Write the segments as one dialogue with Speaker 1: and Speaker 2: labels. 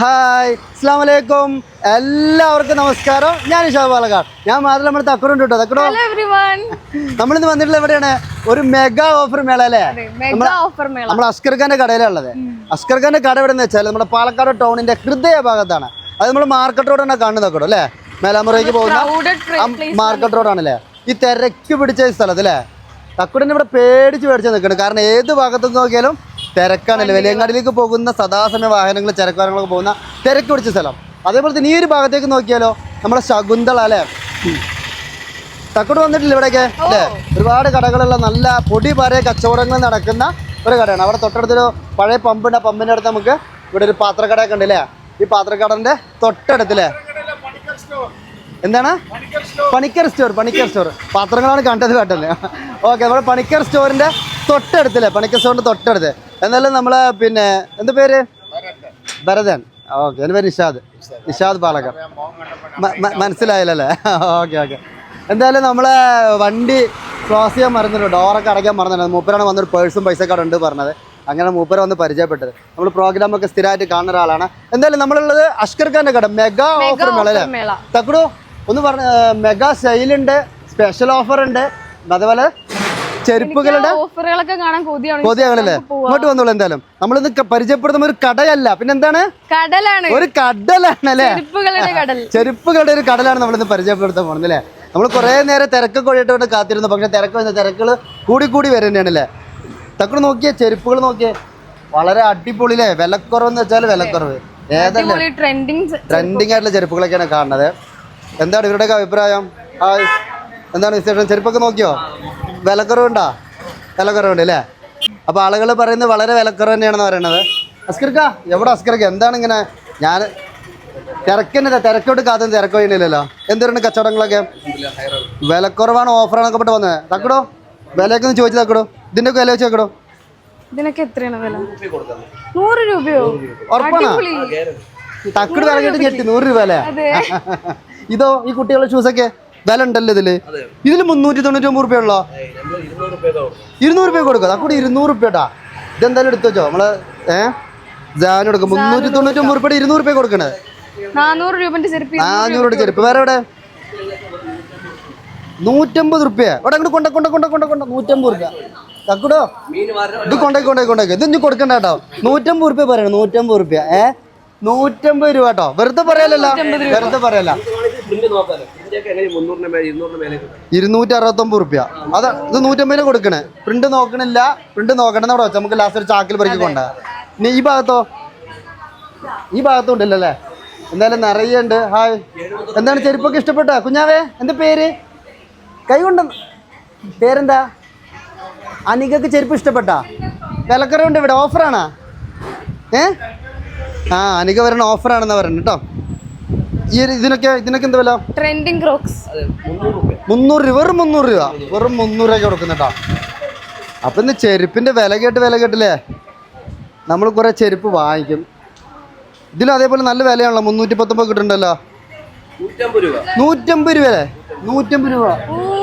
Speaker 1: Hi അസ്സാം വലൈക്കും എല്ലാവർക്കും നമസ്കാരം. ഞാൻ ഇഷാ പാലക്കാട്. ഞാൻ മാത്രം നമ്മുടെ തക്കടുണ്ട് കേട്ടോ. തക്കടോ
Speaker 2: എവ്രിവൺ
Speaker 1: നമ്മളിന്ന് വന്നിട്ടുള്ള എവിടെയാണ്? ഒരു മെഗാ ഓഫർ മേള അല്ലേ?
Speaker 2: മെഗാ ഓഫർ മേള.
Speaker 1: നമ്മൾ അസ്കർ ഖാന്റെ കടയിലുള്ളത് അസ്കർ ഖാന്റെ കട എവിടെ എന്ന് വെച്ചാൽ നമ്മുടെ പാലക്കാട് ടൗണിന്റെ ഹൃദയ ഭാഗത്താണ് അത് നമ്മൾ മാർക്കറ്റ് റോഡാണ് കാണുന്നത് കേട്ടോ അല്ലേ? മേലാമുറയ്ക്ക് പോകുന്ന മാർക്കറ്റ് റോഡാണല്ലേ ഈ തിരക്ക് പിടിച്ച സ്ഥലത്ത് അല്ലേ? തക്കുടിനെ ഇവിടെ പേടിച്ച് പേടിച്ച് നിൽക്കണം. കാരണം ഏത് ഭാഗത്തു നോക്കിയാലും തിരക്കാണല്ലേ? വലിയങ്ങാടിലേക്ക് പോകുന്ന സദാസമയ വാഹനങ്ങൾ ചരക്ക് വാഹനങ്ങളൊക്കെ പോകുന്ന തിരക്ക് പിടിച്ച സ്ഥലം. അതേപോലെ തന്നെ ഈ ഒരു ഭാഗത്തേക്ക് നോക്കിയാലോ നമ്മുടെ ശകുന്തള അല്ലേ? ഉം. വന്നിട്ടില്ല ഇവിടെയൊക്കെ അല്ലേ? ഒരുപാട് കടകളുള്ള നല്ല പൊടി പാറിയ കച്ചവടങ്ങൾ നടക്കുന്ന ഒരു കടയാണ്. അവിടെ തൊട്ടടുത്തൊരു പഴയ പമ്പുണ്ട് ആ പമ്പിന്റെ അടുത്ത് നമുക്ക് ഇവിടെ ഒരു പാത്രക്കടയൊക്കെ ഉണ്ട് അല്ലേ ഈ പാത്രക്കടന്റെ തൊട്ടടുത്തല്ലേ എന്താണ്? പണിക്കർ സ്റ്റോർ. പണിക്കർ സ്റ്റോർ പാത്രങ്ങളാണ് കണ്ടത് കേട്ടല്ലേ? ഓക്കെ നമ്മുടെ പണിക്കർ സ്റ്റോറിന്റെ തൊട്ടടുത്തല്ലേ പണിക്കർ സ്റ്റോറിന്റെ തൊട്ടടുത്ത്. എന്നാലും നമ്മളെ പിന്നെ എന്ത് പേര്? ഭരതൻ. ഓക്കെ എന്റെ പേര് നിഷാദ്. നിഷാദ്. പാലക്കർ മനസ്സിലായില്ലല്ലേ ഓക്കെ ഓക്കെ. എന്തായാലും നമ്മളെ വണ്ടി ക്ലോസ് ചെയ്യാൻ മറന്നിട്ടുണ്ട്. ഡോറൊക്കെ അടയ്ക്കാൻ മറന്നിട്ടുണ്ട്. മൂപ്പരാണ് വന്നൊരു പേഴ്സും പൈസ കാർഡ് ഉണ്ട് പറഞ്ഞത്. അങ്ങനെ മൂപ്പര വന്ന് പരിചയപ്പെട്ടത്. നമ്മൾ പ്രോഗ്രാം ഒക്കെ സ്ഥിരമായിട്ട് കാണുന്ന ഒരാളാണ്. എന്തായാലും നമ്മളുള്ളത് അഷ്കർ ഖാന്റെ കട. മെഗാ ഓഫർ മേള തക്കടു ഒന്ന് പറഞ്ഞ മെഗാ സെയിലുണ്ട് സ്പെഷ്യൽ ഓഫർ ഉണ്ട്. അതുപോലെ ചെരുപ്പുകളുടെ
Speaker 2: ഓഫറുകളൊക്കെ കാണാൻ കൊതിയാണ്.
Speaker 1: കൊതിയാണല്ലേ ഇങ്ങോട്ട് വന്നോളൂ എന്തായാലും. നമ്മളിന്ന് പരിചയപ്പെടുത്തുന്ന പരിചയപ്പെടുന്ന ഒരു കടയല്ല. പിന്നെ എന്താണ്
Speaker 2: കടലാണ്.
Speaker 1: ഒരു കടലാണ് അല്ലേ
Speaker 2: ചെരുപ്പുകളുടെ
Speaker 1: ഒരു കടലാണ് നമ്മളിന്ന് പരിചയപ്പെടുത്താൻ പോകുന്നത് അല്ലേ? നമ്മൾ കുറെ നേരം തിരക്ക് ഒഴിയിട്ട് കാത്തിരുന്നു. പക്ഷെ തിരക്ക് വന്ന തിരക്കുകൾ കൂടി കൂടി വരുന്നതാണ് അല്ലേ നോക്കിയേ ചെരുപ്പുകൾ നോക്കിയേ. വളരെ അടിപൊളി അടിപൊളിയില്ലേ? വിലക്കുറവെന്ന് വെച്ചാൽ വിലക്കുറവ്. ഏതല്ലേ?
Speaker 2: ട്രെൻഡിങ്
Speaker 1: ട്രെൻഡിങ് ആയിട്ടുള്ള ചെരുപ്പുകളൊക്കെയാണ് കാണുന്നത്. എന്താണ് ഇവരുടെയൊക്കെ അഭിപ്രായം? എന്താണ് വിശേഷം? ചെരുപ്പൊക്കെ നോക്കിയോ? വിലക്കുറവുണ്ടോ? വിലക്കുറവുണ്ട് അല്ലേ? അപ്പോൾ ആളുകൾ പറയുന്നത് വളരെ വിലക്കുറവ് തന്നെയാണെന്ന് പറയുന്നത് അസ്കർക്ക എവിടെ അസ്കർക്ക? എന്താണ് ഇങ്ങനെ ഞാൻ തിരക്കന്നെ തിരക്കോട്ട് കാത്തും തിരക്ക് കഴിയണില്ലല്ലോ എന്തൊരുണ്ട് കച്ചവടങ്ങളൊക്കെ? വിലക്കുറവാണ് ഓഫറാണൊക്കെ പെട്ട് വന്നത് തക്കടോ. വിലയൊക്കെ ഒന്ന് ചോദിച്ചു തക്കടോ. ഇതിന്റെ ഒക്കെ വില വെച്ച് തക്കടോ.
Speaker 2: ഇതിനൊക്കെ എത്രയാണ് വില? നൂറ് രൂപയോ?
Speaker 1: ഉറപ്പാണോ? തക്കട് വില കേട്ട് ഞെട്ടി. നൂറ് രൂപ അല്ലേ? ഇതോ ഈ കുട്ടികളുടെ ഷൂസൊക്കെ വില ഉണ്ടല്ലോ ഇതിൽ. ഇതിൽ മുന്നൂറ്റി തൊണ്ണൂറ്റി ഒമ്പത് രൂപയുള്ളോ ഉള്ളോ? ഇരുന്നൂറ് രൂപ കൊടുക്കുക തക്കൂടി ഇരുന്നൂറ് രൂപട്ടാ ഇതെന്തായാലും എടുത്തു വെച്ചോ. നമ്മൾ ഏഹ് ജാനു എടുക്കും മുന്നൂറ്റി തൊണ്ണൂറ്റി ഒമ്പത് രൂപയുടെ ഇരുന്നൂറ് രൂപ കൊടുക്കണേ.
Speaker 2: നാനൂറ് രൂപന്റെ ചെരുപ്പ്
Speaker 1: നാനൂറ് രൂപ ചെരുപ്പ്. വേറെ എവിടെ? നൂറ്റമ്പത് റുപ്യ. ഇവിടെ അങ്ങോട്ട് കൊണ്ട കൊണ്ട കൊണ്ട കൊണ്ട കൊണ്ട. നൂറ്റമ്പത് റുപ്യ. തക്കൂടോ ഇത് കൊണ്ടേക്ക് കൊണ്ടേക്ക് കൊണ്ടേക്ക് ഇത് ഇഞ്ഞു കൊടുക്കണ്ട കേട്ടോ. നൂറ്റമ്പത് റുപ്യ പറയണം. നൂറ്റമ്പത് റുപ്യ. ഏ? നൂറ്റമ്പത് രൂപ കേട്ടോ. വെറുതെ പറയലല്ലോ. വെറുതെ പറയല്ല. ഇരുന്നൂറ്റി അറുപത്തൊമ്പത് റുപ്യ. അതാ ഇത് നൂറ്റമ്പതിന് കൊടുക്കണേ. പ്രിന്റ് നോക്കണില്ല പ്രിന്റ് നോക്കണം അവിടെ വെച്ചാൽ നമുക്ക് ലാസ്റ്റ് ഒരു ചാക്കിൽ പറിക്കി കൊണ്ട. ഇനി ഈ ഭാഗത്തോ? ഈ ഭാഗത്തും ഉണ്ടല്ലോ? അല്ലേ എന്തായാലും നിറയെ ഉണ്ട്. ഹായ്. എന്താണ് ചെരുപ്പൊക്കെ ഇഷ്ടപ്പെട്ട? കുഞ്ഞാവേ എന്താ പേര്? കൈ കൊണ്ട പേരെന്താ? അനികക്ക് ചെരുപ്പ് ഇഷ്ടപ്പെട്ടാ? വിലക്കുറവുണ്ട് ഇവിടെ. ഓഫറാണോ ഏ? ആ അനിക വരണ ഓഫറാണെന്നാ പറയുന്നത് കേട്ടോ. ഈ ഒരു ഇതിനൊക്കെ ഇതിനൊക്കെ എന്താ വില?
Speaker 2: ട്രെൻഡിങ് ക്രോക്സ്
Speaker 3: മുന്നൂറ് രൂപ.
Speaker 1: വെറും മുന്നൂറ് രൂപ. വെറും മുന്നൂറ് രൂപ കൊടുക്കുന്നുണ്ടോ അപ്പം ഇന്ന് ചെരുപ്പിന്റെ വില കേട്ട് വില കേട്ടില്ലേ? നമ്മൾ കുറേ ചെരുപ്പ് വാങ്ങിക്കും. ഇതിലും അതേപോലെ നല്ല വിലയാണല്ലോ. മുന്നൂറ്റി പത്തൊമ്പത് കിട്ടുന്നുണ്ടല്ലോ.
Speaker 3: നൂറ്റമ്പത് രൂപ.
Speaker 1: നൂറ്റമ്പത് രൂപ അല്ലേ നൂറ്റമ്പത് രൂപ.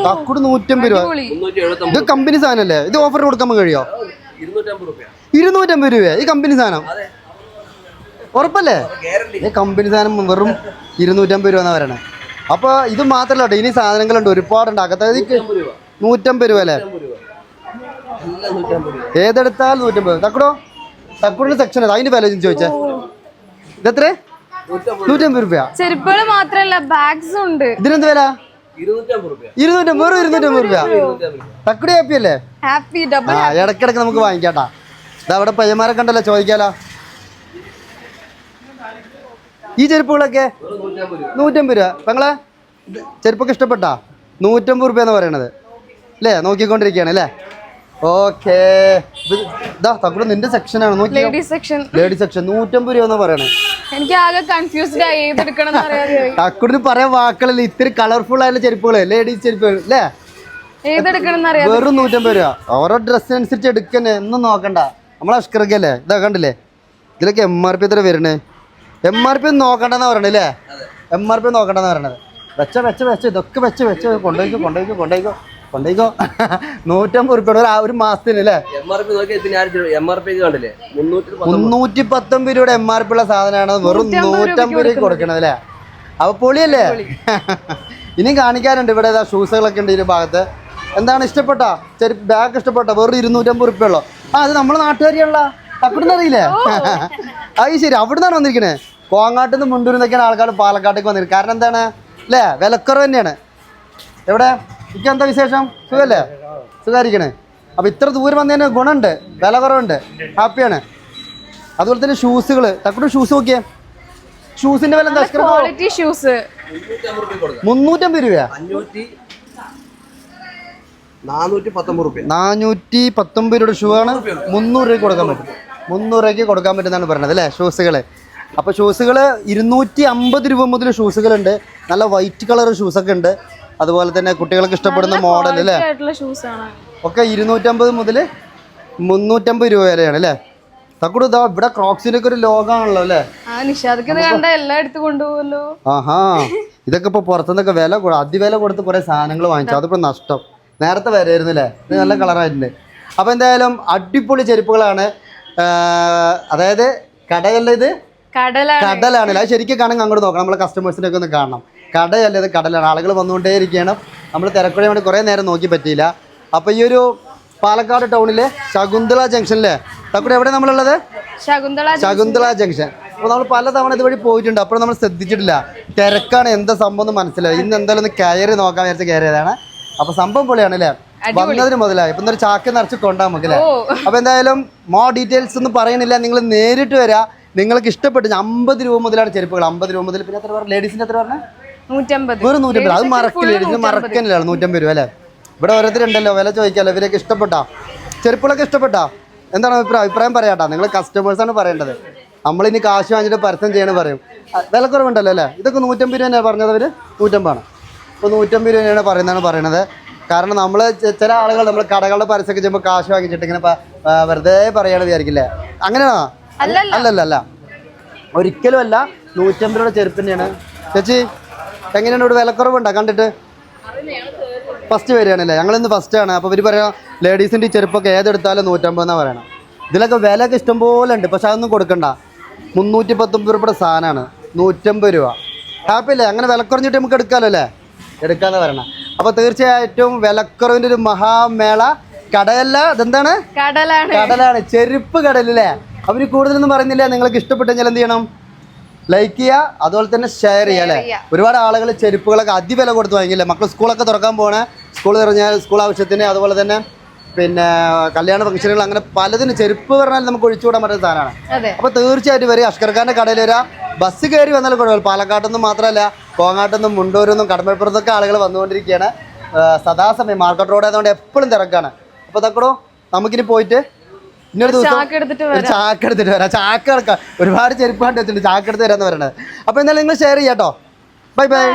Speaker 1: തക്കുട് നൂറ്റമ്പത് രൂപ. ഇത് കമ്പനി സാധനമല്ലേ? ഇത് ഓഫർ കൊടുക്കാൻ കഴിയോ?
Speaker 3: ഇരുന്നൂറ്റമ്പത് രൂപ
Speaker 1: ഈ കമ്പനി സാധനം.
Speaker 3: അതെ.
Speaker 1: ഉറപ്പല്ലേ?
Speaker 3: ഗ്യാരണ്ടി
Speaker 1: ഈ കമ്പനി സാധനം വെറും ഇരുന്നൂറ്റമ്പത് രൂപ എന്നാ പറയണേ. അപ്പോൾ ഇത് മാത്രമല്ല കേട്ടോ ഇനി സാധനങ്ങളുണ്ട് ഒരുപാടുണ്ട്. അകത്തത്
Speaker 3: നൂറ്റമ്പത് രൂപ.
Speaker 1: അല്ലേ? ഏതെടുത്താൽ നൂറ്റമ്പത് തക്കടോ? തക്കുടിന്റെ സെക്ഷൻ അതിന്റെ വില ചോദിച്ചേ. ഇതെത്ര?
Speaker 3: നൂറ്റമ്പത്
Speaker 1: നൂറ്റമ്പത് രൂപ
Speaker 2: ചെരുപ്പുകൾ മാത്രല്ല ബാഗ്സ് ഉണ്ട്.
Speaker 1: ഇതിനെന്ത് വില?
Speaker 3: ഇരുന്നൂറ്റമ്പത് രൂപ
Speaker 1: ഇരുന്നൂറ്റമ്പത് രൂപ. തക്കുടി ഹാപ്പി അല്ലേ?
Speaker 2: ഹാപ്പി ഡബിൾ
Speaker 1: ആ ഇടയ്ക്കിടയ്ക്ക് നമുക്ക് വാങ്ങിക്കാട്ടാ. ഇതാ അവിടെ പയ്യന്മാരെ കണ്ടല്ലോ ചോദിക്കാലോ. ഈ ചെരുപ്പുകളൊക്കെ
Speaker 3: നൂറ്റമ്പത് രൂപ.
Speaker 1: പെങ്ങളെ ചെരുപ്പൊക്കെ ഇഷ്ടപ്പെട്ടാ? നൂറ്റമ്പത് രൂപ എന്ന് പറയണത്. അല്ലേ നോക്കിക്കൊണ്ടിരിക്കുകയാണ് അല്ലേ ഓക്കേ. ഇതാ തക്കുടി നിന്റെ സെക്ഷനാണ് നോക്കി
Speaker 2: ലേഡീസ് സെക്ഷൻ
Speaker 1: ലേഡി സെക്ഷൻ നൂറ്റമ്പത് രൂപ എന്ന് പറയണേ.
Speaker 2: എനിക്ക് ആകെ കൺഫ്യൂസ്ഡ് ആയി. ഏതെടുക്കണം.
Speaker 1: തക്കുടിന് പറയാൻ വാക്കുകളില്ല. ഇത്തിരി കളർഫുൾ ആയ ചെരുപ്പുകൾ ലേഡീസ് ചെരുപ്പുകൾ അല്ലേ വെറും നൂറ്റമ്പത് രൂപ. ഓരോ ഡ്രസ്സിനനുസരിച്ച് എടുക്കന്നെ. ഒന്നും നോക്കണ്ട. നമ്മളെ അഷ്കറക്കല്ലേ ഇതാ കണ്ടില്ലേ? ഇതിലൊക്കെ എം ആർ പി എത്ര വരണേ. എം ആർ പി ഒന്നും നോക്കണ്ടെന്നാ പറയണേ അല്ലേ എം ആർ പി നോക്കണ്ടെന്ന് പറയണത്. വെച്ച വെച്ച വെച്ച ഇതൊക്കെ വെച്ച് വെച്ച്. കൊണ്ടുപോയിക്കോ കൊണ്ടുപോയിക്കോ കൊണ്ടുപോയിക്കോ കൊണ്ടേക്കോ നൂറ്റമ്പത് ഉറുപ്പിക ഒരു ഒരു മാസത്തിന് അല്ലേ
Speaker 3: മുന്നൂറ്റി പത്തൊമ്പത്.
Speaker 1: രൂപയുടെ എം ആർ പി ഉള്ള സാധനമാണ് വെറും നൂറ്റമ്പത് രൂപ കൊടുക്കണത് അല്ലേ അപ്പൊ പൊളിയല്ലേ? ഇനിയും കാണിക്കാനുണ്ട് ഇവിടെ ഏതാ ഷൂസുകളൊക്കെ ഉണ്ട് ഈ ഭാഗത്ത്. എന്താണ് ഇഷ്ടപ്പെട്ട? ചെറു ബാഗ് ഇഷ്ടപ്പെട്ട? വെറും ഇരുന്നൂറ്റമ്പത് ഉള്ളു ആ അത് നമ്മളെ നാട്ടുകാരിയുള്ള അവിടുന്ന് അറിയില്ലേ? അത് ശരി അവിടുന്നാണ് വന്നിരിക്കണേ? കോങ്ങാട്ടിൽ നിന്ന് മുണ്ടൂരിൽ നിന്നൊക്കെയാണ് ആൾക്കാർ പാലക്കാട്ടേക്ക് വന്നിരിക്കുന്നത്. കാരണം എന്താണ്? അല്ലേ? വിലക്കുറവ് തന്നെയാണ്. എവിടെ? എനിക്ക് എന്താ വിശേഷം? സുഖല്ലേ? സുഖമായിരിക്കണേ അപ്പം ഇത്ര ദൂരം വന്നതിന് ഗുണമുണ്ട്. വില കുറവുണ്ട് ഹാപ്പിയാണ്. അതുപോലെ തന്നെ ഷൂസുകൾ തക്കോട്ട് ഷൂസ് നോക്കിയേ. ഷൂസിന്റെ വില എന്താ?
Speaker 2: ക്വാളിറ്റി ഷൂസ്
Speaker 1: മുന്നൂറ്റമ്പത് രൂപയാ?
Speaker 3: അഞ്ഞൂറ്റി നാനൂറ്റി പത്തൊമ്പത്
Speaker 1: രൂപയുടെ ഷൂ ആണ് മുന്നൂറ് രൂപയ്ക്ക് കൊടുക്കാൻ പറ്റും. മുന്നൂറ് രൂപയ്ക്ക് കൊടുക്കാൻ പറ്റുന്നതാണ് പറഞ്ഞത് അല്ലേ? ഷൂസുകൾ അപ്പോൾ ഷൂസുകൾ ഇരുന്നൂറ്റി അമ്പത് രൂപ മുതൽ ഷൂസുകളുണ്ട്. നല്ല വൈറ്റ് കളർ ഷൂസൊക്കെ ഉണ്ട്. അതുപോലെ തന്നെ കുട്ടികൾക്ക് ഇഷ്ടപ്പെടുന്ന മോഡൽ അല്ലേ ഒക്കെ ഇരുന്നൂറ്റമ്പത് മുതൽ മുന്നൂറ്റമ്പത് രൂപ വരെയാണ് അല്ലേ? തക്കുടു ഇതാ ഇവിടെ ക്രോക്സിനൊക്കെ ഒരു ലോകമാണല്ലോ അല്ലേ?
Speaker 2: കൊണ്ടുപോകല്ലോ
Speaker 1: ആഹാ. ഇതൊക്കെ ഇപ്പൊ പുറത്തുനിന്നൊക്കെ വില അതിവില കൊടുത്ത് കുറേ സാധനങ്ങൾ വാങ്ങിച്ചു. അതിപ്പോ നഷ്ടം. നേരത്തെ വരായിരുന്നു അല്ലേ? ഇത് നല്ല കളറായിട്ടുണ്ട്. അപ്പോൾ എന്തായാലും അടിപൊളി ചെരുപ്പുകളാണ്. അതായത് കടകളിൽ ഇത്
Speaker 2: കടലാണ്.
Speaker 1: അത് ശരിക്കും കാണാൻ അങ്ങോട്ട് നോക്കണം. നമ്മളെ കസ്റ്റമേഴ്സിനെ ഒക്കെ ഒന്ന് കാണണം. കടയല്ല ഇത്? കടലാണ്. ആളുകൾ വന്നുകൊണ്ടേ ഇരിക്കണം നമ്മൾ തിരക്കുഴ വേണ്ടി കുറേ നേരം നോക്കി പറ്റിയില്ല. അപ്പോൾ ഈ ഒരു പാലക്കാട് ടൗണിലെ ശകുന്തള ജംഗ്ഷനിലെ തക്കുടി എവിടെ നമ്മളുള്ളത്?
Speaker 2: ശകുന്തള
Speaker 1: ജംഗ്ഷൻ അപ്പോൾ നമ്മൾ പലതവണ ഇതുവഴി പോയിട്ടുണ്ട്. അപ്പോൾ നമ്മൾ ശ്രദ്ധിച്ചിട്ടില്ല. തിരക്കാണ്. എന്താ സംഭവം എന്ന് മനസ്സിലായി ഇന്ന് എന്തായാലും ഒന്ന് കയറി നോക്കാൻ വിചാരിച്ച് കയറിയതാണ്. അപ്പോൾ സംഭവം പൊളിയാണ് അല്ലേ വന്നതിന് മുതലായി. ഇപ്പം ഒരു ചാക്ക് നിറച്ച് കൊണ്ടാ നമുക്ക് അല്ലേ അപ്പോൾ എന്തായാലും മോ ഡീറ്റെയിൽസ് ഒന്നും പറയണില്ല. നിങ്ങൾ നേരിട്ട് വരാ. നിങ്ങൾക്ക് ഇഷ്ടപ്പെട്ട് അമ്പത് രൂപ മുതലാണ് ചെരുപ്പുകൾ. അമ്പത് രൂപ മുതൽ പിന്നെ എത്ര പറഞ്ഞ? ലേഡീസിന് എത്ര പറഞ്ഞ?
Speaker 2: നൂറ്റമ്പത്.
Speaker 1: വെറും നൂറ്റമ്പത്. അത് മറക്കില്ല. ലേഡീസിന് മറക്കനില്ല നൂറ്റമ്പത്. രൂപ അല്ലേ? ഇവിടെ ഓരോരുത്തരുണ്ടല്ലോ. വില ചോദിക്കാമല്ലോ ഇവരൊക്കെ ഇഷ്ടപ്പെട്ടാ? ചെരുപ്പുകളൊക്കെ ഇഷ്ടപ്പെട്ടാ? എന്താണ് അഭിപ്രായം? അഭിപ്രായം പറയാട്ടാ. നിങ്ങൾ കസ്റ്റമേഴ്സാണ് പറയേണ്ടത്. നമ്മളിനി കാശ് വാങ്ങിച്ചിട്ട് പരസ്യം ചെയ്യണം പറയും. വിലക്കുറവുണ്ടല്ലോ വില കുറവുണ്ടല്ലോ അല്ലേ? ഇതൊക്കെ നൂറ്റമ്പത് രൂപ തന്നെയാണ് പറഞ്ഞത് അവർ നൂറ്റമ്പാണ്. ഇപ്പോൾ നൂറ്റമ്പത് രൂപ തന്നെയാണ് പറയുന്നതാണ് പറയണത്. കാരണം നമ്മൾ ചില ആളുകൾ നമ്മൾ കടകളുടെ പരസ്യമൊക്കെ ചെയ്യുമ്പോൾ കാശ് വാങ്ങിച്ചിട്ട് ഇങ്ങനെ വെറുതെ പറയാണ് വിചാരിക്കില്ലേ? അങ്ങനെയാണോ?
Speaker 2: അല്ലല്ല.
Speaker 1: അല്ലല്ല അല്ല ഒരിക്കലും അല്ല നൂറ്റമ്പത് രൂപയുടെ ചെരുപ്പിന്റെയാണ് ചേച്ചി എങ്ങനെയാണ് ഇവിടെ വിലക്കുറവുണ്ടോ? കണ്ടിട്ട്? ഫസ്റ്റ് വരികയാണല്ലേ? ഞങ്ങളിന്ന് ഫസ്റ്റ് ആണ്. അപ്പോൾ ഇവർ പറയാം ലേഡീസിന്റെ ഈ ചെരുപ്പൊക്കെ ഏതെടുത്താലും നൂറ്റമ്പതെന്നാണ് പറയണം. ഇതിലൊക്കെ വിലയൊക്കെ ഇഷ്ടംപോലെ ഉണ്ട് പക്ഷെ അതൊന്നും കൊടുക്കണ്ട. മുന്നൂറ്റി പത്തൊമ്പത് രൂപയുടെ സാധനമാണ്. നൂറ്റമ്പത് രൂപ. ഹാപ്പി അല്ലേ അങ്ങനെ വിലക്കുറഞ്ഞിട്ട് നമുക്ക് എടുക്കാമല്ലോ അല്ലേ? എടുക്കാന്ന് പറയണം. അപ്പോൾ തീർച്ചയായിട്ടും വിലക്കുറവിന്റെ ഒരു മഹാമേള. കടയല്ല അതെന്താണ്
Speaker 2: കടലാണ്.
Speaker 1: കടലാണ്. ചെരുപ്പ് കടലല്ലേ? അവർ കൂടുതലൊന്നും പറയുന്നില്ല. നിങ്ങൾക്ക് ഇഷ്ടപ്പെട്ടെങ്കിൽ എന്ത് ചെയ്യണം? ലൈക്ക് ചെയ്യുക. അതുപോലെ തന്നെ ഷെയർ ചെയ്യുക അല്ലേ? ഒരുപാട് ആളുകൾ ചെരുപ്പുകളൊക്കെ അതിവില കൊടുത്ത് വാങ്ങിയില്ലേ മക്കൾ സ്കൂളൊക്കെ തുറക്കാൻ പോകണേ സ്കൂൾ തുറഞ്ഞാൽ സ്കൂൾ ആവശ്യത്തിന് അതുപോലെ തന്നെ പിന്നെ കല്യാണ ഫംഗ്ഷനുകൾ അങ്ങനെ പലതിനും ചെരുപ്പ് പറഞ്ഞാൽ നമുക്ക് ഒഴിച്ചുകൂടാൻ പറ്റുന്ന സാധനമാണ്. അപ്പോൾ തീർച്ചയായിട്ടും വരിക അഷ്കർഖാന്റെ കടയിൽ വരാം ബസ് കയറി വന്നാലും കുഴപ്പമില്ല. പാലക്കാട്ടൊന്നും മാത്രമല്ല കോങ്ങാട്ടൊന്നും മുണ്ടൂരൊന്നും കടമ്പപ്പുറത്തൊക്കെ ആളുകൾ വന്നുകൊണ്ടിരിക്കുകയാണ്. സദാസമയം. മാർക്കറ്റ് റോഡ് ആയതുകൊണ്ട് എപ്പോഴും തിരക്കാണ്. അപ്പോൾ തക്കടോ നമുക്കിനി പോയിട്ട് ദിവസം
Speaker 2: ചാക്ക് എടുത്തിട്ട്
Speaker 1: വരാം. ചാക്ക് എടുക്കാം. ഒരുപാട് ചെരുപ്പ് കണ്ടു വെച്ചിട്ടുണ്ട് ചാക്ക് എടുത്ത് വരാന്ന് പറയണത് അപ്പൊ എന്തായാലും നിങ്ങൾ ഷെയർ ചെയ്യാട്ടോ. Bye
Speaker 2: bye